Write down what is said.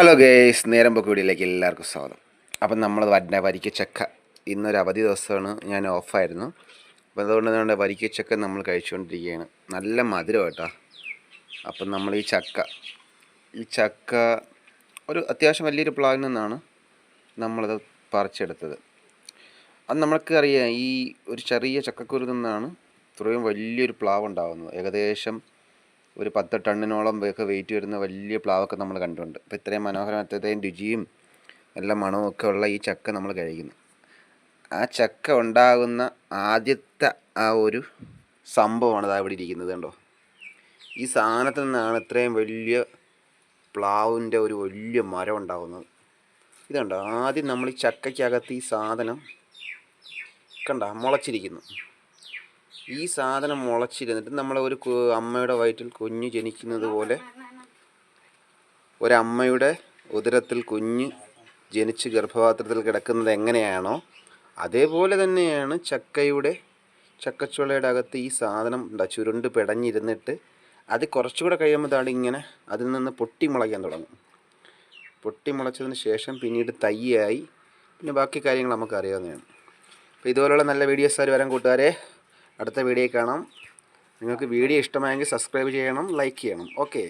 Hello guys നേരം പൊക്കെ വീഡിയോയിലേക്ക് എല്ലാവർക്കും സ്വാഗതം. അപ്പം നമ്മൾ വന്ന വരിക്കച്ചക്ക ഇന്നൊരു അവധി ദിവസമാണ്. ഞാൻ ഓഫായിരുന്നു. അപ്പോൾ അതുകൊണ്ട് നമ്മുടെ വരിക്കച്ചക്ക നമ്മൾ കഴിച്ചുകൊണ്ടിരിക്കുകയാണ്. നല്ല മധുരം കേട്ടോ. അപ്പം നമ്മൾ ഈ ചക്ക. ഈ ചക്ക ഒരു അത്യാവശ്യം വലിയൊരു പ്ലാവിൽ നിന്നാണ് നമ്മളത് പറിച്ചെടുത്തത്. അത് നമ്മൾക്ക് അറിയാം. ഈ ഒരു ചെറിയ ചക്കക്കുരു നിന്നാണ് ഇത്രയും വലിയൊരു പ്ലാവ് ഉണ്ടാകുന്നത്. ഏകദേശം ഒരു പത്ത് ടണ്ണിനോളം ഒക്കെ വെയിറ്റ് വരുന്ന വലിയ പ്ലാവൊക്കെ നമ്മൾ കണ്ടിട്ടുണ്ട്. അപ്പോൾ ഇത്രയും മനോഹരമായത്തേയും രുചിയും നല്ല മണവും ഒക്കെ ഉള്ള ഈ ചക്ക നമ്മൾ കഴിക്കുന്നു. ആ ചക്ക ഉണ്ടാകുന്ന ആദ്യത്തെ ആ ഒരു സംഭവമാണ് അത് അവിടെ ഇരിക്കുന്നത് കണ്ടോ? ഈ സാധനത്തിൽ നിന്നാണ് ഇത്രയും വലിയ പ്ലാവിന്റെ ഒരു വലിയ മരം ഉണ്ടാകുന്നത്. ഇതുണ്ടോ? ആദ്യം നമ്മൾ ഈ ചക്കയ്ക്കകത്ത് ഈ സാധനം കണ്ട? മുളച്ചിരിക്കുന്നു. ഈ സാധനം മുളച്ചിരുന്നിട്ട് നമ്മളെ ഒരു അമ്മയുടെ വയറ്റിൽ കുഞ്ഞ് ജനിക്കുന്നത് പോലെ ഒരമ്മയുടെ ഉദരത്തിൽ കുഞ്ഞ് ജനിച്ച് ഗർഭപാത്രത്തിൽ കിടക്കുന്നത് എങ്ങനെയാണോ അതേപോലെ തന്നെയാണ് ചക്കയുടെ ചക്കച്ചുളയുടെ അകത്ത് ഈ സാധനം എന്താ ചുരുണ്ട് പിടഞ്ഞിരുന്നിട്ട് അത് കുറച്ചുകൂടെ കഴിയുമ്പോൾ താണ്ട് ഇങ്ങനെ അതിൽ നിന്ന് പൊട്ടി മുളയ്ക്കാൻ തുടങ്ങും. പൊട്ടി മുളച്ചതിന് ശേഷം പിന്നീട് തയ്യായി പിന്നെ ബാക്കി കാര്യങ്ങൾ നമുക്ക് അറിയാവുന്നതാണ് അപ്പോൾ ഇതുപോലുള്ള നല്ല വീഡിയോസ് ആര് വരാൻ കൂട്ടുകാരെ. അടുത്ത വീഡിയോ കാണാം. നിങ്ങൾക്ക് വീഡിയോ ഇഷ്ടമായെങ്കിൽ സബ്സ്ക്രൈബ് ചെയ്യണം ലൈക്ക് ചെയ്യണം. ഓക്കെ